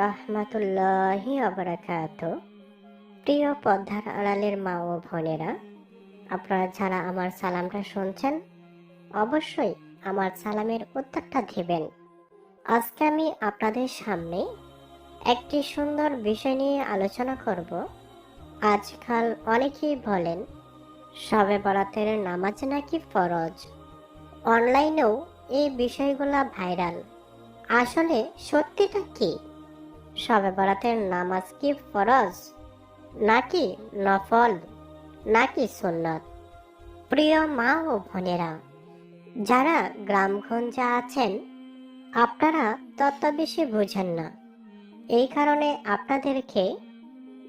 রহমতুল্লাহি অবরাকাত প্রিয় পদ্মার আড়ালের মা ও বোনেরা, আপনারা যারা আমার সালামটা শুনছেন, অবশ্যই আমার সালামের উত্তরটা দিবেন। আজকে আমি আপনাদের সামনে একটি সুন্দর বিষয় নিয়ে আলোচনা করব। আজকাল অনেকেই বলেন সবে বরাতের নামাজ নাকি ফরজ? অনলাইনেও এই বিষয়গুলা ভাইরাল। আসলে সত্যিটা কি? সবে বরাতের নামাজ কি ফরজ? নাকি নফল? নাকি সুন্নত? প্রিয় মা ও বোনেরা, যারা গ্রামগঞ্জে আছেন, আপনারা তত বেশি বুঝেন না। এই কারণে আপনাদেরকে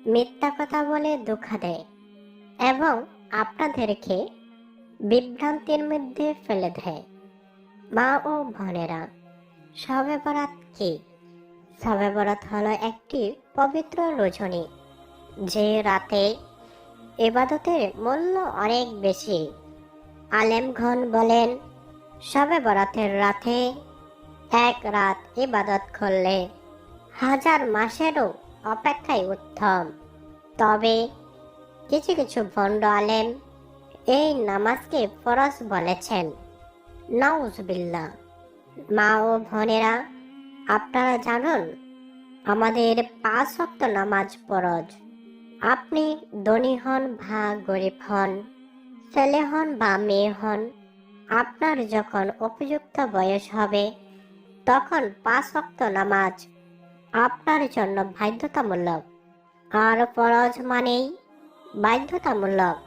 মিথ্যা কথা বলে দুঃখা দেয় এবং আপনাদেরকে বিভ্রান্তির মধ্যে ফেলে দেয়। মা ও বোনেরা শবে বরাত কি? শবে বরাত হলো একটি পবিত্র রজনী, যে রাতে এবাদতের মূল্য অনেক বেশি। আলেমঘন বলেন শবে বরাতের রাতে এক রাত ইবাদত করলে হাজার মাসেরও অপেক্ষায় উত্তম। তবে কিছু কিছু ভণ্ড আলেম এই নামাজকে ফরজ বলেছেন। নাউজবিল্লা মা ও বোনেরা আপনারা জানুন, আমাদের পাঁচ শক্ত নামাজ ফরজ। আপনি ধনী হন বা গরিব হন, ছেলে হন বা মেয়ে হন, আপনার যখন উপযুক্ত বয়স হবে, তখন পাঁচ শক্ত নামাজ আপনার জন্য বাধ্যতামূলক। আর ফরজ মানেই বাধ্যতামূলক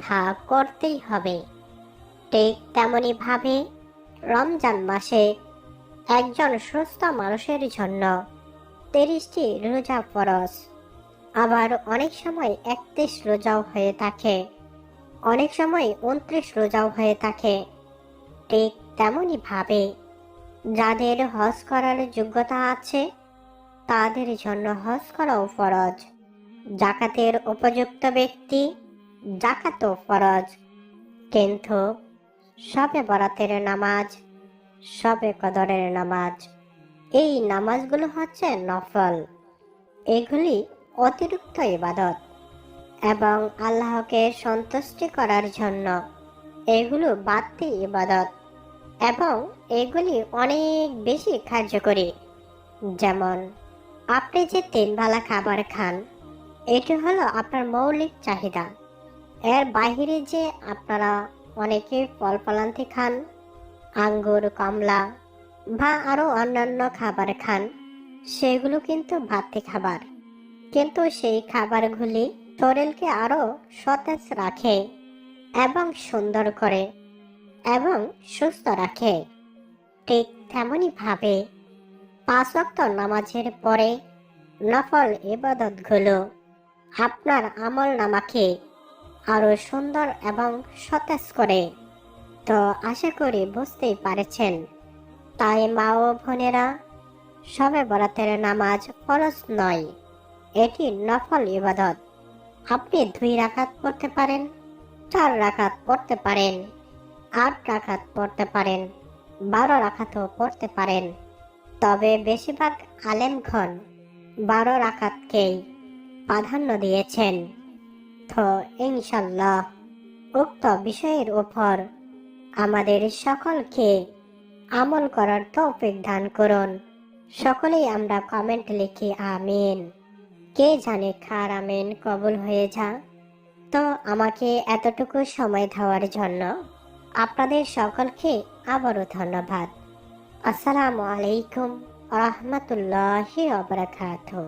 ভাগ করতেই হবে। ঠিক তেমনি ভাবে রমজান মাসে একজন সুস্থ মানুষের জন্য। তিরিশটি রোজা ফরজ। আবার অনেক সময় একত্রিশ রোজাও হয়ে থাকে। অনেক সময় উনত্রিশ রোজাও হয়ে থাকে। ঠিক তেমনই ভাবে। যাদের হজ করার যোগ্যতা আছে, তাদের জন্য হজ করাও ফরজ। জাকাতের উপযুক্ত ব্যক্তি জাকাতও ফরজ। কিন্তু সবে বরাতের নামাজ সবে কদরের নামাজ। এই নামাজগুলো হচ্ছে নফল। এগুলি অতিরিক্ত ইবাদত এবং আল্লাহকে সন্তুষ্টি করার জন্য। এগুলো বাড়তি ইবাদত এবং এগুলি অনেক বেশি কার্যকরী। যেমন, আপনি যে তিনবেলা খাবার খান, এটি হলো আপনার মৌলিক চাহিদা। এর বাহিরে যে আপনারা অনেকে ফল ফলান্তি খান আঙ্গুর, কমলা বা আরও অন্যান্য খাবার খান। সেগুলো কিন্তু বাড়তি খাবার। কিন্তু সেই খাবারগুলি শরীরকে আরও সতেজ রাখে এবং সুন্দর করে এবং সুস্থ রাখে। ঠিক তেমনই ভাবে পাঁচ ওয়াক্ত নামাজের পরে নফল ইবাদতগুলো আপনার আমল নামাকে আরও সুন্দর এবং সতেজ করে তো আশা করি বুঝতেই পারেছেন। তাই মা ও বোনেরা, সবে বরাতের নামাজ ফরজ নয়, এটি নফল ইবাদত। আপনি দুই রাকাত পড়তে পারেন, চার রাকাত পড়তে পারেন, আট রাকাত পড়তে পারেন, বারো রাখাতও পড়তে পারেন। তবে বেশিরভাগ আলেমগণ বারো রাখাতকেই প্রাধান্য দিয়েছেন। তো ইনশাল্লাহ, উক্ত বিষয়ের উপর আমাদের সকলকে আমল করার তৌফিক দান করুন। সকলেই আমরা কমেন্ট লিখি, আমিন। কে জানে কার আমিন কবুল হয়ে যা তো আমাকে এতটুকু সময় দেওয়ার জন্য আপনাদের সকলকে আবারও ধন্যবাদ। আসসালামু আলাইকুম রহমতুল্লাহি ওবরাকাতুহ